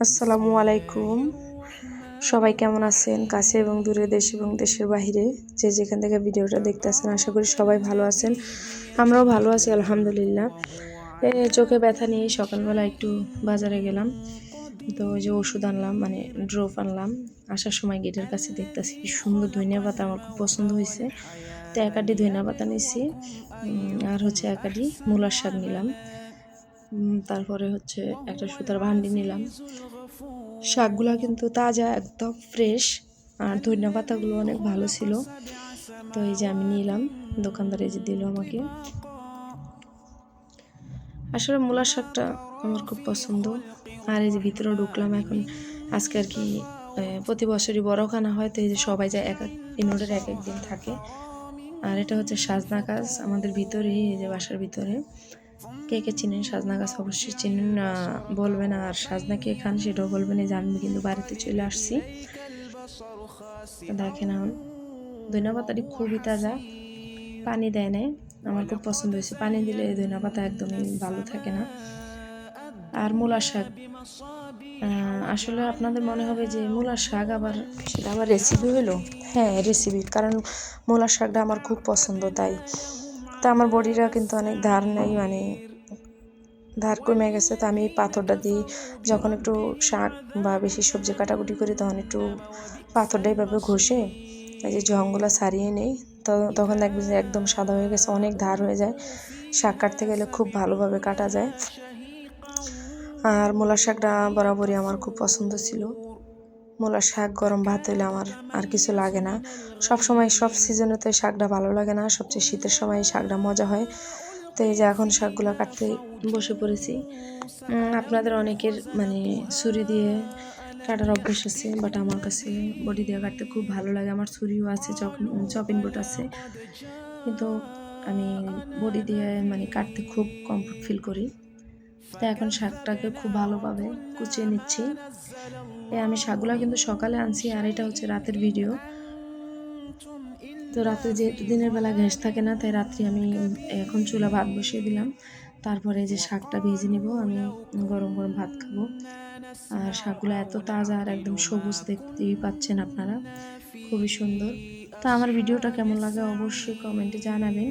আসসালামু আলাইকুম। সবাই কেমন আছেন? কাছে এবং দূরে দেশ এবং দেশের বাইরে যে যেখান থেকে ভিডিওটা দেখতে আসেন আশা করি সবাই ভালো আছেন। আমরাও ভালো আছি, আলহামদুলিল্লাহ। চোখে ব্যথা নিয়ে সকালবেলা একটু বাজারে গেলাম। তো ওই যে ওষুধ আনলাম মানে ড্রপ আনলাম। আসার সময় গেটের কাছে দেখতেছি কি সুন্দর ধনিয়া পাতা, আমার খুব পছন্দ হয়েছে। তো একাডি ধনিয়া পাতা নিয়েছি আর হচ্ছে একাডি মূলার শাক নিলাম। তারপরে হচ্ছে একটা সুতার ভান্ডি নিলাম। শাকগুলো কিন্তু তাজা একদম ফ্রেশ আর ধনিয়া পাতাগুলো অনেক ভালো ছিল। তো এই যে আমি নিলাম দোকানদার এই যে দিল আমাকে। আসলে মূলার শাকটা আমার খুব পছন্দ। আর এই যে ভিতরে ঢুকলাম এখন আজকে আর কি প্রতি বছরই বড় খানা হয় তো এই যে সবাই যায় এক এক ইনোডের এক এক দিন থাকে। আর এটা হচ্ছে সাজনা কাজ আমাদের ভিতরেই এই যে বাসার ভিতরে। কে কে চিনেন? সাজনা গাছ অবশ্যই চিনেন। বলবেন আর সাজনা কে খান সেটাও বলবেন। এই যে আমি কিন্তু বাড়িতে চলে আসছি। দেখেন এখন। ধনিয়া পাতাটি খুবই তাজা। পানি দেয় নাই। আমার খুব পছন্দ হয়েছে। পানি দিলে এই ধনিয়া পাতা একদমই ভালো থাকে না। আর মূলা শাক। আসলে আপনাদের মনে হবে যে মূলা শাক আবার, সেটা আবার রেসিপি হলো? হ্যাঁ রেসিপি কারণ মূলার শাকটা আমার খুব পছন্দ, তাই। তা আমার বডিটা কিন্তু অনেক ধার নেই মানে ধার কমে গেছে। তো আমি পাথরটা দিই, যখন একটু শাক বা বেশি সবজি কাটাকুটি করি, তখন একটু পাথরটা এইভাবে ঘষে এই যে জঙ্গলা সারিয়ে নেই, তো তখন দেখবে যে একদম সাদা হয়ে গেছে, অনেক ধার হয়ে যায়। শাক কাটতে গেলে খুব ভালোভাবে কাটা যায়। আর মূলা শাকটা বরাবরই আমার খুব পছন্দ ছিল। মূলা শাক, গরম ভাত হইলে আমার আর কিছু লাগে না। সব সময় সব সিজনে তো শাকটা ভালো লাগে না, সবচেয়ে শীতের সময় শাকটা মজা হয়। তো এই যে এখন শাকগুলো কাটতে বসে পড়েছি। আপনাদের অনেকের মানে ছুরি দিয়ে কাটার অভ্যাস আছে বাট আমার কাছে বডি দিয়ে কাটতে খুব ভালো লাগে। আমার ছুরিও আছে চপিং বোর্ড আছে। কিন্তু আমি বডি দিয়ে মানে কাটতে খুব কমফোর্ট ফিল করি। তো এখন শাকটাকে খুব ভালোভাবে কুচিয়ে নিচ্ছি। এ আমি শাকগুলো কিন্তু সকালে আনছি, আর এটা হচ্ছে রাতের ভিডিও। তো রাতে যেহেতু দিনের বেলা গ্যাস থাকে না, তাই রাত্রি আমি এখন চুলা ভাত বসিয়ে দিলাম। তারপরে যে শাকটা ভেজে নিব, আমি গরম গরম ভাত খাব। আর শাকগুলো এত তাজা আর একদম সবুজ দেখতেই পাচ্ছেন আপনারা, খুবই সুন্দর। তো আমার ভিডিওটা কেমন লাগে অবশ্যই কমেন্টে জানাবেন।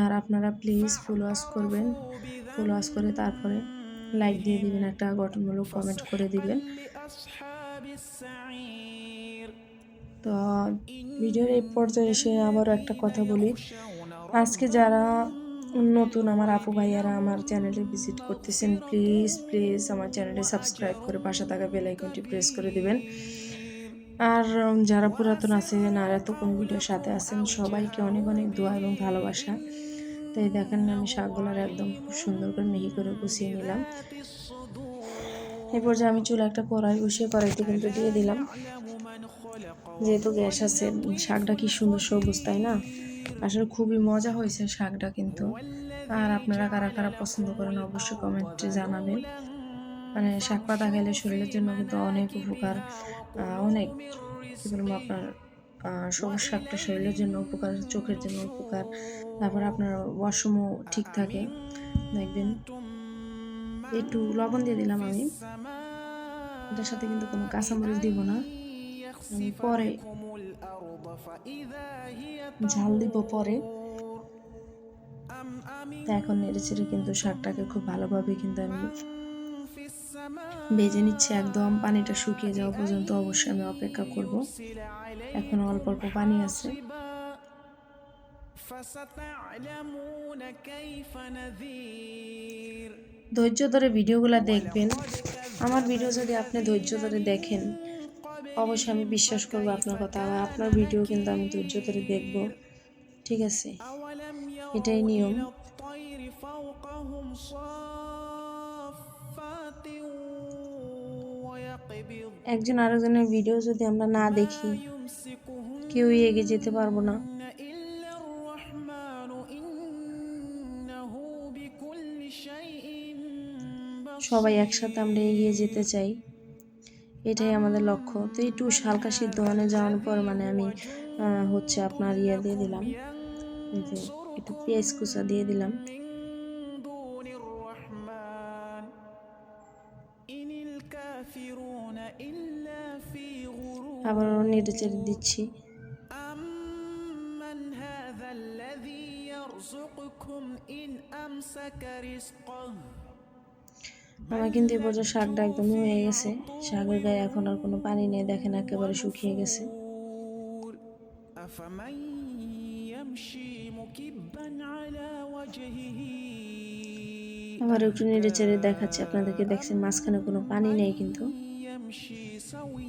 আর আপনারা প্লিজ ফুল ওয়াশ করবেন। ফুল ওয়াশ করে তারপরে লাইক দিয়ে দিবেন, একটা গঠনমূলক কমেন্ট করে দিবেন। তো ভিডিওর এই পর্যায়ে এসে আবারও একটা কথা বলি। আজকে যারা নতুন আমার আপু ভাইয়ারা আমার চ্যানেলে ভিজিট করতেছেন প্লিজ প্লিজ আমার চ্যানেলে সাবস্ক্রাইব করে পাশে থাকা বেল আইকনটি প্রেস করে দিবেন। আর যারা পুরাতন আছেন আর এতক্ষণ ভিডিওর সাথে আছেন, সবাইকে অনেক অনেক দোয়া এবং ভালোবাসা। তাই দেখেন আমি শাকগুলোর একদম খুব সুন্দর করে মিহি করে গুছিয়ে নিলাম। এরপর যে আমি চুলা একটা কড়াই বসিয়ে কড়াইতে কিন্তু দিয়ে দিলাম। যেহেতু গ্যাস আছে, শাকটা কি সুন্দর সবুজ, তাই না? আসলে খুবই মজা হয়েছে শাকটা কিন্তু। আর আপনারা কারা কারা পছন্দ করেন অবশ্যই কমেন্টে জানাবেন। মানে শাক পাতা খেলে শরীরের জন্য কিন্তু অনেক উপকার অনেক আপনার সবুজ শাকটা শরীরের জন্য উপকার, চোখের জন্য উপকার, তারপর আপনার ওয়াশরুমও ঠিক থাকে। দেখবেন, একটু লবণ দিয়ে দিলাম আমি। এটার সাথে কিন্তু কোনো কাঁচামরিচ দিব না। আমি পরে ঝাল দিব পরে। তা এখন নেড়ে চেড়ে কিন্তু শাকটাকে খুব ভালোভাবে কিন্তু আমি ভেজে নিচ্ছে একদম, পানিটা শুকিয়ে যাওয়া পর্যন্ত অবশ্যই আমি অপেক্ষা করব। এখন অল্প অল্প পানি আছে। ধৈর্য ধরে ভিডিওগুলো দেখবেন। আমার ভিডিও যদি আপনি ধৈর্য ধরে দেখেন, অবশ্যই আমি বিশ্বাস করব আপনার কথা। আর আপনার ভিডিও কিন্তু আমি ধৈর্য ধরে দেখব। ঠিক আছে? এটাই নিয়ম। একজন আরেকজনের ভিডিও যদি আমরা না দেখি, কেউই এগিয়ে যেতে পারব না। সবাই একসাথে আমরা এগিয়ে যেতে চাই। এটাই আমাদের লক্ষ্য। তো একটু হালকা সিদ্ধ মানে যাওয়ার পর মানে আমি হচ্ছে আপনার ইয়ে দিয়ে দিলাম। একটু পেঁয়াজ কুচা দিয়ে দিলাম। আবার নেড়ে চেড়ে দিচ্ছি। আমার কিন্তু এ পর্যন্ত শাকটা একদমই হয়ে গেছে। শাকের গায়ে এখন আর কোনো পানি নেই দেখেন একেবারে শুকিয়ে গেছে। আবার একটু নেড়ে চেড়ে দেখাচ্ছি আপনাদেরকে দেখছি মাঝখানে কোনো পানি নেই কিন্তু।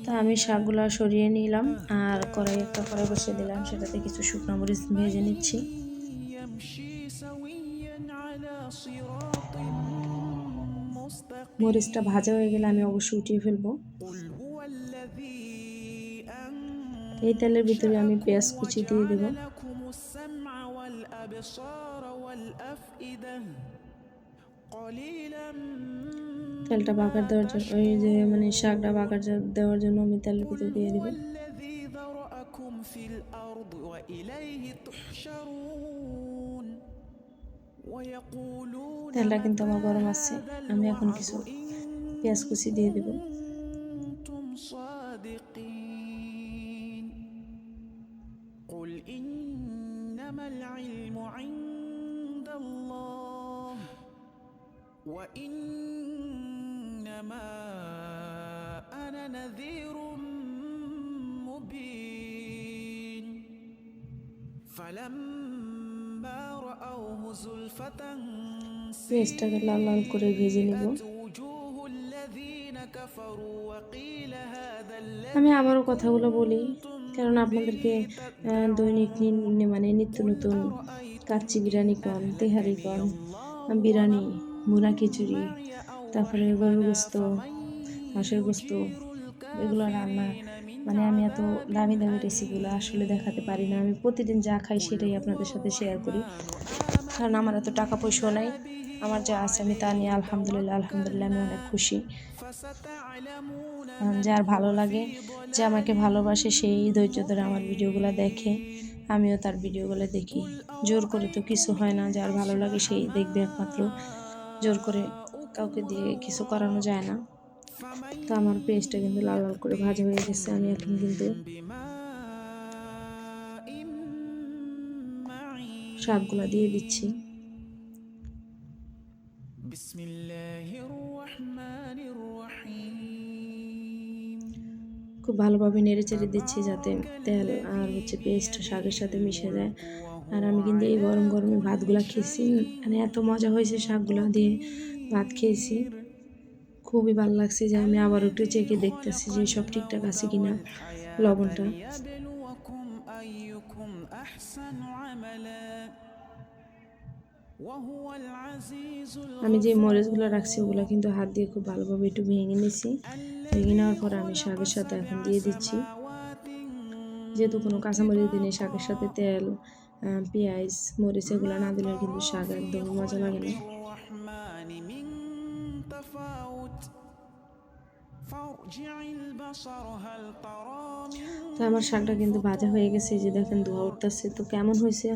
তা আমি শাকগুলো সরিয়ে নিলাম আর কড়াই একটা কড়াই বসিয়ে দিলাম, সেটাতে কিছু শুকনো মরিচ ভেজে নিচ্ছি। মরিচটা ভাজা হয়ে গেলে আমি অবশ্যই উঠিয়ে ফেলব। এই তেলের ভিতরে আমি পেঁয়াজ কুচি দিয়ে দেবো। তেলটা বাগার দেওয়ার জন্য ওই যে মানে শাকটা বাগার দেওয়ার জন্য আমি তেলের ভিতরে দিয়ে দেবো الذي ذرأكم في الأرض وإليه تحشرون ويقولون তেলটা কিন্তু আমার গরম আছে আমি এখন কিছু পেঁয়াজ কুচি দিয়ে দেবো كنتم صادقين قل إنما العلم عند الله وإنما أنا نذير مبين فلما رأوه زلفة পেঁয়াজটাকে লাল লাল করে ভেজে নেব سيئت وجوه الذين كفروا وقيل هذا الذي আমি আবারও কথাগুলো বলি কারণ আপনাদেরকে আহ, দৈনিক নি- মানে নিত্য নতুন কাচ্চি বিরিয়ানি কন তেহারি কন বিরিয়ানি মুড়া খিচুড়ি, তারপরে গরুর গোস্ত, হাঁসের গোস্ত, এগুলো রান্না। মানে আমি এত দামি দামি রেসিপিগুলো আসলে দেখাতে পারি না। আমি প্রতিদিন যা খাই সেটাই আপনাদের সাথে শেয়ার করি। কারণ আমার এত টাকা পয়সাও নাই, আমার যা আছে আমি তা নিয়ে আলহামদুলিল্লাহ আলহামদুলিল্লাহ আমি অনেক খুশি। যার ভালো লাগে, যে আমাকে ভালোবাসে সেই ধৈর্য ধরে আমার ভিডিওগুলো দেখে, আমিও তার ভিডিওগুলো দেখি। জোর করে তো কিছু হয় না, যার ভালো লাগে সেই দেখবে একমাত্র। জোর করে কাউকে দিয়ে কিছু করানো যায় না। তো আমার পেঁয়াজটা কিন্তু লাল লাল করে ভাজা হয়ে গেছে, আমি এখন কিন্তু শাকগুলা দিয়ে দিচ্ছি। খুব ভালোভাবে নেড়ে চেড়ে দিচ্ছি যাতে তেল আর হচ্ছে পেস্ট শাকের সাথে মিশে যায়। আর আমি কিন্তু এই গরম গরমে ভাতগুলা খেয়েছি। মানে এত মজা হয়েছে শাকগুলো দিয়ে ভাত খেয়েছি। খুবই ভালো লাগছে যে আমি আবার একটু চেকে দেখতেছি যে সব ঠিকঠাক আছে কিনা লবণটা। আমি যে মরিচগুলো রাখছি ওগুলো কিন্তু হাত দিয়ে খুব ভালোভাবে একটু ভেঙে নিয়েছি। ভেঙে নেওয়ার পর আমি শাকের সাথে এখন দিয়ে দিচ্ছি। যেহেতু কোনো কাঁচামরিচ দিনে শাকের সাথে তেল পেঁয়াজ, মরিচ এগুলো না দিলে কিন্তু শাক একদম মজা লাগে না। তো আমার শাকটা কিন্তু ভাজা হয়ে গেছে যে দেখেন ধোয়া উঠতেছে। তো কেমন হয়েছে?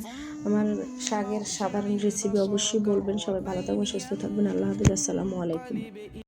আমার শাকের সাধারণ রেসিপি অবশ্যই বলবেন। সবাই ভালো থাকবেন, সুস্থ থাকবেন। আল্লাহ হাফিজ। আসসালামু আলাইকুম।